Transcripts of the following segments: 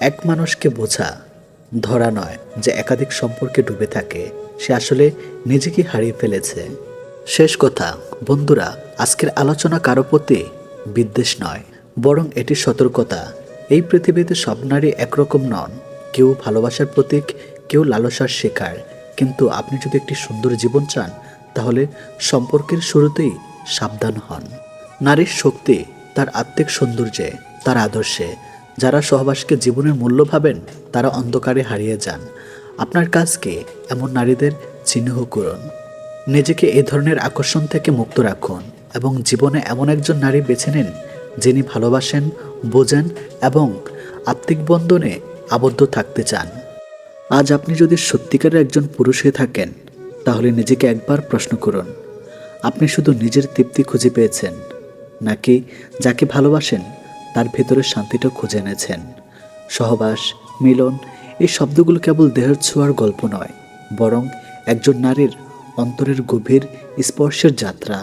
এক মানুষকে বোঝা, ধরা নয় যে একাধিক সম্পর্কে ডুবে থাকে, সে আসলে নিজেকে হারিয়ে ফেলেছে। শেষ কথা, বন্ধুরা, আজকের আলোচনা কারও প্রতি বিদ্বেষ নয়, বরং এটি সতর্কতা। এই পৃথিবীতে সব নারী একরকম নন, কেউ ভালোবাসার প্রতীক, কেউ লালসার শিকার। কিন্তু আপনি যদি একটি সুন্দর জীবন চান, তাহলে সম্পর্কের শুরুতেই সাবধান হন। নারীর শক্তি, তার আত্মিক সৌন্দর্যে, তার আদর্শে যারা সহবাসকে জীবনের মূল্য ভাবেন, তারা অন্ধকারে হারিয়ে যান। আপনার কাজকে এমন নারীদের চিহ্ন করুন। নিজেকে এই ধরনের আকর্ষণ থেকে মুক্ত রাখুন এবং জীবনে এমন একজন নারী বেছে নিন, যিনি ভালোবাসেন, বোঝেন এবং আত্মিক বন্ধনে আবদ্ধ থাকতে চান। আজ আপনি যদি সত্যিকারের একজন পুরুষ হয়ে থাকেন, তাহলে নিজেকে একবার প্রশ্ন করুন, আপনি শুধু নিজের তৃপ্তি খুঁজে পেয়েছেন, নাকি যাকে ভালোবাসেন তার ভেতরে শান্তিটা খুঁজে এনেছেন। সহবাস, মিলন, এই শব্দগুলো কেবল দেহের ছোঁয়ার গল্প নয়, বরং একজন নারীর অন্তরের গভীর স্পর্শের যাত্রা।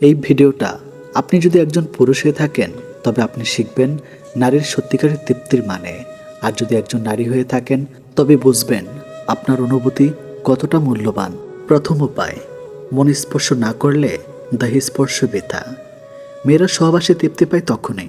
এই ভিডিওটা আপনি যদি একজন পুরুষ হয়ে থাকেন, তবে আপনি শিখবেন নারীর সত্যিকারের তৃপ্তির মানে। আর যদি একজন নারী হয়ে থাকেন, তবে বুঝবেন আপনার অনুভূতি কতটা মূল্যবান। প্রথম উপায়, মন স্পর্শ না করলে দেহ স্পর্শ বৃথা। মেয়েরা সহবাসে তৃপ্তি পায় তখনই।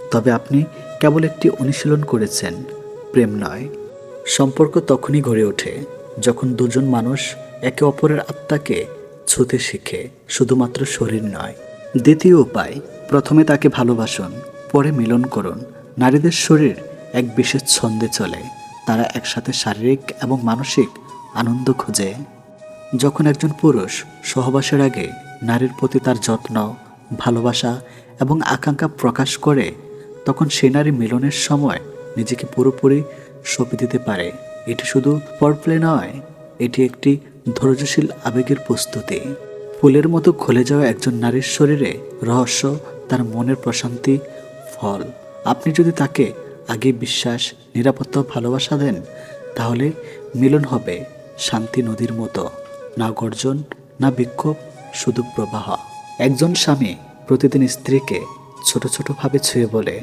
তবে আপনি কেবল একটি অনুশীলন করেছেন, প্রেম নয়। সম্পর্ক তখনই গড়ে ওঠে যখন দুজন মানুষ একে অপরের আত্মাকে ছুতে শিখে, শুধুমাত্র শরীর নয়। দ্বিতীয় উপায়, প্রথমে তাকে ভালোবাসুন, পরে মিলন করুন। নারীদের শরীর এক বিশেষ ছন্দে চলে, তারা একসাথে শারীরিক এবং মানসিক আনন্দ খোঁজে। যখন একজন পুরুষ সহবাসের আগে নারীর প্রতি তার যত্ন, ভালোবাসা এবং আকাঙ্ক্ষা প্রকাশ করে তখন সে নারী মিলনের সময় নিজেকে পুরোপুরি সঁপে দিতে পারে। এটি শুধু পরপ্লে নয়, এটি একটি ধৈর্যশীল আবেগের প্রস্তুতি। ফুলের মতো খুলে যাওয়া একজন নারীর শরীরে রহস্য, তার মনের প্রশান্তি, ফল। আপনি যদি তাকে আগে বিশ্বাস, নিরাপত্তা ভালোবাসা দেন, তাহলে মিলন হবে শান্তি নদীর মতো। না গর্জন, না বিক্ষোভ, শুধু প্রবাহ। একজন স্বামী প্রতিদিন স্ত্রীকে ছোট ছোটভাবে ছুঁয়ে বলে,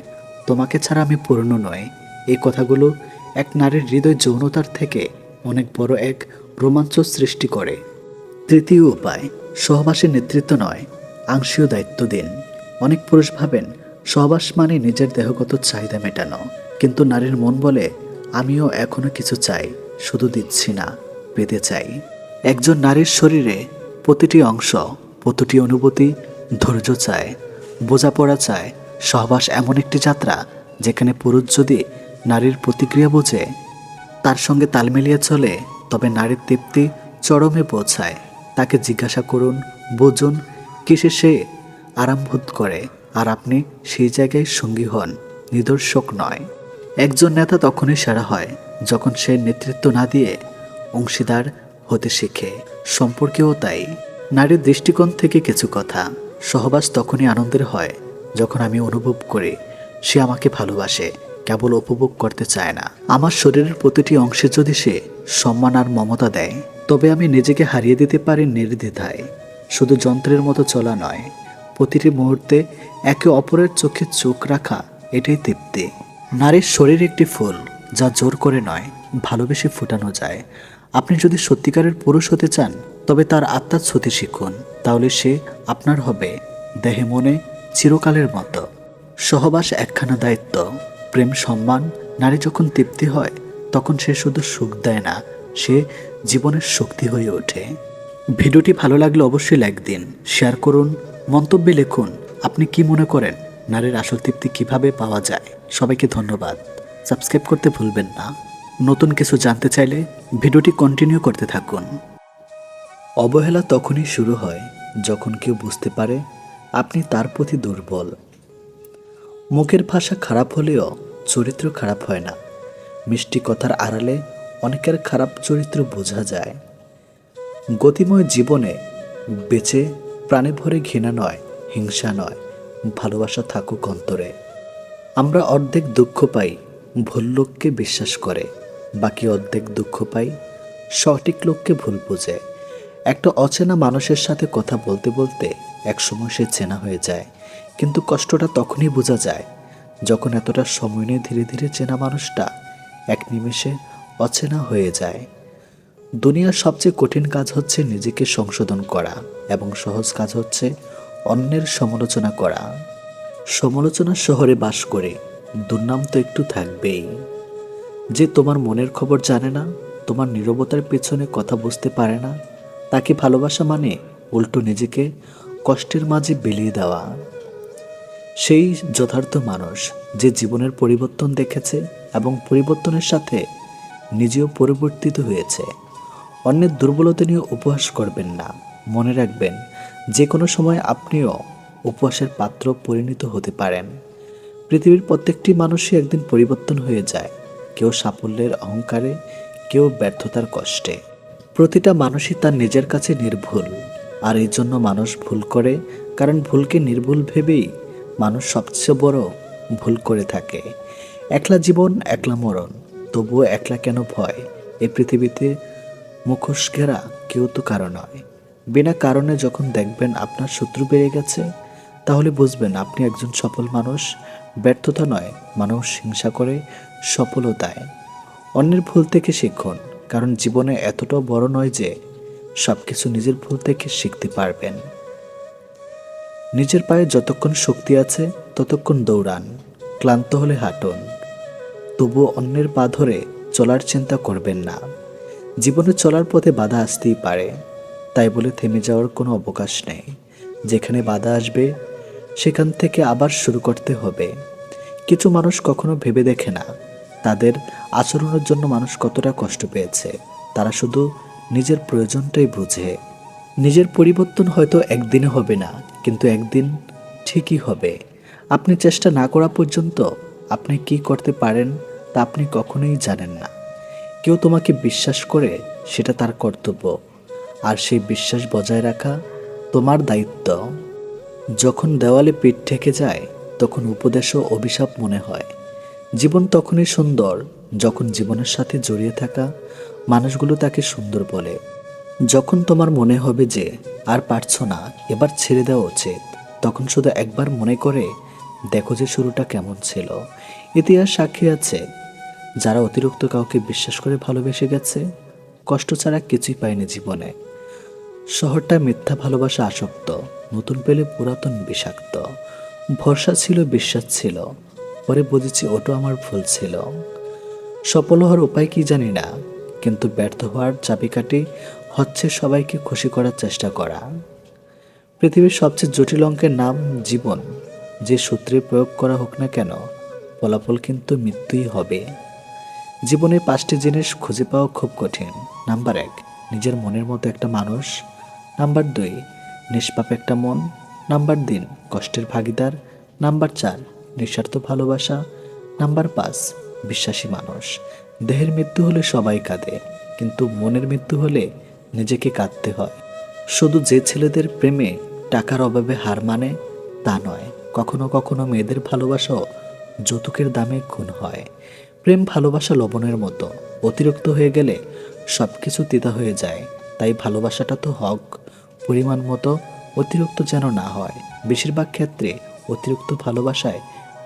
তোমাকে ছাড়া আমি পূর্ণ নই। এই কথাগুলো এক নারীর হৃদয় যৌনতার থেকে অনেক বড় এক রোমাঞ্চ সৃষ্টি করে। তৃতীয় উপায়, সহবাসের নেতৃত্ব নয়, আংশীয় দায়িত্ব দিন। অনেক পুরুষ ভাবেন, সহবাস মানে নিজের দেহগত চাহিদা মেটানো। কিন্তু নারীর মন বলে, আমিও এখনও কিছু চাই, শুধু দিচ্ছি না, পেতে চাই। একজন নারীর শরীরে প্রতিটি অংশ, প্রতিটি অনুভূতি ধৈর্য চায়। বোঝাপড়া চায় সহবাস এমন একটি যাত্রা যেখানে পুরুষ যদি নারীর প্রতিক্রিয়া বোঝে, তার সঙ্গে তাল মিলিয়ে চলে, তবে নারীর তৃপ্তি চরমে পৌঁছায়। তাকে জিজ্ঞাসা করুন, বুঝুন, কিসে সে আরাম বোধ করে? আর আপনি সেই জায়গায় সঙ্গী হন, নিদর্শক নয়। একজন নেতা তখনই সেরা হয়, যখন সে নেতৃত্ব না দিয়ে অংশীদার হতে শেখে। সম্পর্কেও তাই। নারীর দৃষ্টিকোণ থেকে কিছু কথা। সহবাস তখনই আনন্দের হয়, যখন আমি অনুভব করি সে আমাকে ভালোবাসে, কেবল উপভোগ করতে চায় না। আমার শরীরের প্রতিটি অংশে যদি সে সম্মান আর মমতা দেয়, তবে আমি নিজেকে হারিয়ে দিতে পারি নির্দ্বিধায়। শুধু যন্ত্রের মতো চলা নয়, প্রতিটি মুহূর্তে একে অপরের চোখে চোখ রাখা এটাই তৃপ্তি। নারীর শরীর একটি ফুল, যা জোর করে নয়, ভালোবেসে ফুটানো যায়। আপনি যদি সত্যিকারের পুরুষ হতে চান তবে তার আত্মার ছুতি শিখুন তাহলে সে আপনার হবে দেহে মনে চিরকালের মতো। সহবাস একখানা দায়িত্ব, প্রেম সম্মান, নারী যখন তৃপ্তি হয়, তখন সে শুধু সুখ দেয় না, সে জীবনের শক্তি হয়ে ওঠে। ভিডিওটি ভালো লাগলে অবশ্যই লাইক দিন, শেয়ার করুন, মন্তব্যে লিখুন, আপনি কি মনে করেন, নারীর আসল তৃপ্তি কীভাবে পাওয়া যায়? সবাইকে ধন্যবাদ। সাবস্ক্রাইব করতে ভুলবেন না। নতুন কিছু জানতে চাইলে ভিডিওটি কন্টিনিউ করতে থাকুন। অবহেলা তখনই শুরু হয় যখন কেউ বুঝতে পারে আপনি তার প্রতি দুর্বল। মুখের ভাষা খারাপ হলেও চরিত্র খারাপ হয় না। মিষ্টি কথার আড়ালে অনেকের খারাপ চরিত্র বোঝা যায়। গতিময় জীবনে বেঁচে প্রাণে ভরে ঘৃণা নয়, হিংসা নয়, ভালোবাসা থাকুক অন্তরে। আমরা অর্ধেক দুঃখ পাই, ভুল লোককে বিশ্বাস করে, বাকি অর্ধেক দুঃখ পাই, সঠিক লোককে ভুল বোঝে। একটা অচেনা মানুষের সাথে কথা বলতে বলতে একসময় সে চেনা হয়ে যায়। কিন্তু কষ্টটা তখনই বোঝা যায়, যখন এতটা সময় নিয়ে ধীরে ধীরে চেনা মানুষটা এক নিমেষে অচেনা হয়ে যায়। দুনিয়ার সবচেয়ে কঠিন কাজ হচ্ছে নিজেকে সংশোধন করা এবং সহজ কাজ হচ্ছে অন্যের সমালোচনা করা। সমালোচনা শহরে বাস করে, দুর্নাম তো একটু থাকবেই। যে তোমার মনের খবর জানে না, তোমার নীরবতার পেছনে কথা বুঝতে পারে না তাকে ভালোবাসা মানে উল্টো নিজেকে কষ্টের মাঝে বিলিয়ে দেওয়া। সেই যথার্থ মানুষ যে জীবনের পরিবর্তন দেখেছে এবং পরিবর্তনের সাথে নিজেও পরিবর্তিত হয়েছে। অন্যের দুর্বলতা নিয়ে উপহাস করবেন না। মনে রাখবেন, যে কোনো সময় আপনিও উপহাসের পাত্র পরিণত হতে পারেন। পৃথিবীর প্রত্যেকটি মানুষই একদিন পরিবর্তন হয়ে যায়। কেউ সাফল্যের অহংকারে, কেউ ব্যর্থতার কষ্টে। প্রতিটা মানুষই তার নিজের কাছে নির্ভুল। আর এই জন্য মানুষ ভুল করে, কারণ ভুলকে নির্ভুল ভেবেই মানুষ সবচেয়ে বড় ভুল করে থাকে। একলা জীবন, একলা মরণ, তবুও একলা কেন ভয়? এ পৃথিবীতে মুখোশ ঘেরা কেউ তো কারও নয়। বিনা কারণে যখন দেখবেন আপনার শত্রু বেড়ে গেছে, তাহলে বুঝবেন আপনি একজন সফল মানুষ। ব্যর্থতা নয়, মানুষ হিংসা করে সফলতায় অন্যের ভুল থেকে শিখুন। কারণ জীবনে এতটাও বড় নয় যে সব কিছু নিজের ভুল থেকে শিখতে পারবেন। নিজের পায়ে যতক্ষণ শক্তি আছে, ততক্ষণ দৌড়ান, ক্লান্ত হলে হাঁটুন। তবুও অন্যের পা ধরে চলার চিন্তা করবেন না। জীবনে চলার পথে বাধা আসতেই পারে, তাই বলে থেমে যাওয়ার কোনো অবকাশ নেই। যেখানে বাধা আসবে, সেখান থেকে আবার শুরু করতে হবে। কিছু মানুষ কখনো ভেবে দেখে না। তাদের আচরণের জন্য মানুষ কতটা কষ্ট পেয়েছে, তারা শুধু নিজের প্রয়োজনটাই বুঝে। নিজের পরিবর্তন হয়তো একদিনে হবে না, কিন্তু একদিন ঠিকই হবে। আপনি চেষ্টা না করা পর্যন্ত আপনি কি করতে পারেন তা আপনি কখনোই জানেন না। কেউ তোমাকে বিশ্বাস করে সেটা তার কর্তব্য, আর সেই বিশ্বাস বজায় রাখা তোমার দায়িত্ব। যখন দেওয়ালে পিঠ ঠেকে যায়, তখন উপদেশ ও অভিশাপ মনে হয়। জীবন তখনই সুন্দর যখন জীবনের সাথে জড়িয়ে থাকা মানুষগুলো তাকে সুন্দর বলে। যখন তোমার মনে হবে যে আর পারছ না, এবার ছেড়ে দেওয়া উচিত। তখন শুধু একবার মনে করে দেখো যে শুরুটা কেমন ছিল। ইতিহাস সাক্ষী আছে, যারা অতিরিক্ত কাউকে বিশ্বাস করে ভালোবেসে গেছে, কষ্ট ছাড়া কিছুই পায়নি জীবনে। শহরটা মিথ্যা ভালোবাসা আসক্ত, নতুন পেলে পুরাতন বিষাক্ত। ভরসা ছিল, বিশ্বাস ছিল। পরে বুঝেছি ওটা আমার ভুল ছিল। সফল হওয়ার উপায় কি জানি না, কিন্তু ব্যর্থ হওয়ার চাবিকাঠি হচ্ছে সবাইকে খুশি করার চেষ্টা করা। পৃথিবীর সবচেয়ে জটিল অঙ্কের নাম জীবন। যে সূত্রে প্রয়োগ করা হোক না কেন, ফলাফল কিন্তু মৃত্যুই হবে। জীবনে পাঁচটি জিনিস খুঁজে পাওয়া খুব কঠিন। নাম্বার এক, নিজের মনের মতো একটা মানুষ। নাম্বার দুই, নিষ্পাপ একটা মন। নাম্বার তিন, কষ্টের ভাগিদার। নাম্বার চার নিঃস্বার্থ ভালোবাসা। নাম্বার পাঁচ, বিশ্বাসী মানুষ। দেহের মৃত্যু হলে সবাই কাঁদে, কিন্তু মনের মৃত্যু হলে নিজেকে কাঁদতে হয়। শুধু যে ছেলেদের প্রেমে টাকার অভাবে হার মানে তা নয়, কখনো কখনো মেয়েদের ভালোবাসাও যৌতুকের দামে খুন হয়। প্রেম ভালোবাসা লবণের মতো, অতিরিক্ত হয়ে গেলে সব কিছু তিতা হয়ে যায়। তাই ভালোবাসাটা তো হক, পরিমাণ মতো অতিরিক্ত যেন না হয়। বেশিরভাগ ক্ষেত্রে অতিরিক্ত ভালোবাসায়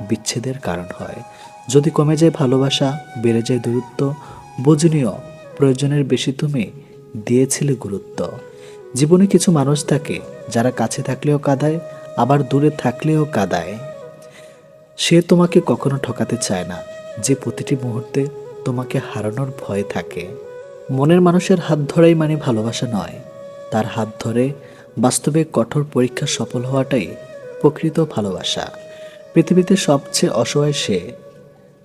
বিচ্ছেদের কারণ হয়। যদি কমে যায় ভালোবাসা, বেড়ে যায় দূরত্ব, বোঝনীয়, প্রয়োজনের বেশি তুমি দিয়েছিলে গুরুত্ব। জীবনে কিছু মানুষ থাকে যারা কাছে থাকলেও কাঁদায়, আবার দূরে থাকলেও কাঁদায়। সে তোমাকে কখনো ঠকাতে চায় না। যে প্রতিটি মুহূর্তে তোমাকে হারানোর ভয় থাকে। মনের মানুষের হাত ধরাই মানে ভালোবাসা নয়। তার হাত ধরে বাস্তবে কঠোর পরীক্ষা সফল হওয়াটাই প্রকৃত ভালোবাসা। পৃথিবীতে সবচেয়ে অসহায় সে,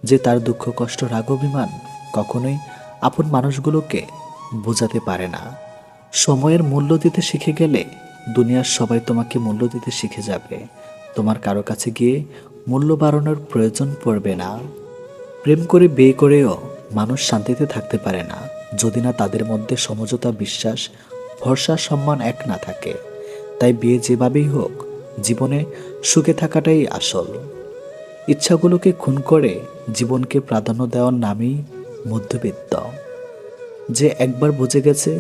যে তার দুঃখ, কষ্ট, রাগ, অভিমান কখনোই আপন মানুষগুলোকে বোঝাতে পারে না। সময়ের মূল্য দিতে শিখে গেলে দুনিয়ার সবাই তোমাকে মূল্য দিতে শিখে যাবে। তোমার কারও কাছে গিয়ে মূল্য বাড়ানোর প্রয়োজন পড়বে না। প্রেম করে বিয়ে করেও মানুষ শান্তিতে থাকতে পারে না, যদি না তাদের মধ্যে সমঝোতা, বিশ্বাস, ভরসা, সম্মান এক না থাকে। তাই বিয়ে যেভাবেই হোক জীবনে সুখে থাকাটাই আসল। ইচ্ছাগুলোকে খুন করে জীবনকে প্রাধান্য দেওয়ার নামই মধ্যবিত্ত। যে একবার বুঝে গেছে,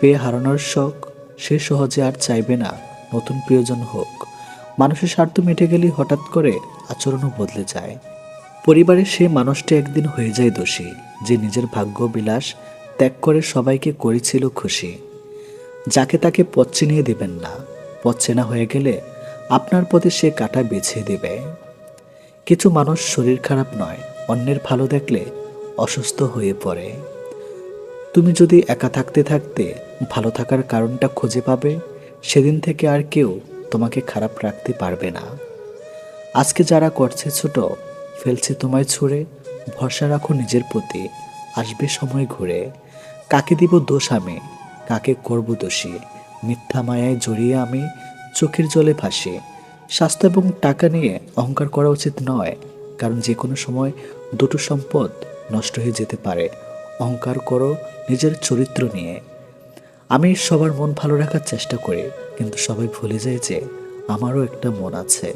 পেয়ে হারানোর শখ সে সহজে আর চাইবে না নতুন প্রিয়জন হোক। মানুষের স্বার্থ মেটে গেলেই হঠাৎ করে আচরণও বদলে যায়। পরিবারে সে মানুষটি একদিন হয়ে যায় দোষী, যে নিজের ভাগ্য বিলাস ত্যাগ করে সবাইকে করেছিল খুশি। যাকে তাকে পথ চিনিয়ে দেবেন না, পথ চেনা হয়ে গেলে আপনার পথে সে কাটা বেছে দেবে। কিছু মানুষ শরীর খারাপ নয়, অন্যের ভালো দেখলে অসুস্থ হয়ে পড়ে। তুমি যদি একা থাকতে থাকতে ভালো থাকার কারণটা খুঁজে পাবে, সেদিন থেকে আর কেউ তোমাকে খারাপ রাখতে পারবে না। আজকে যারা করছে ছোট, ফেলছে তোমায় ছুঁড়ে, ভরসা রাখো নিজের প্রতি, আসবে সময় ঘুরে। কাকে দিব দোষ আমি, কাকে করব দোষী, মিথ্যা মায়ায় জড়িয়ে আমি চোখের জলে ভাসে। স্বাস্থ্য এবং টাকা নিয়ে অহংকার করা উচিত নয়, কারণ যে কোনো সময় দুটো সম্পদ নষ্ট হয়ে যেতে পারে। অহংকার করো নিজের চরিত্র নিয়ে। আমি সবার মন ভালো রাখার চেষ্টা করি, কিন্তু সবাই ভুলে যায় যে আমারও একটা মন আছে।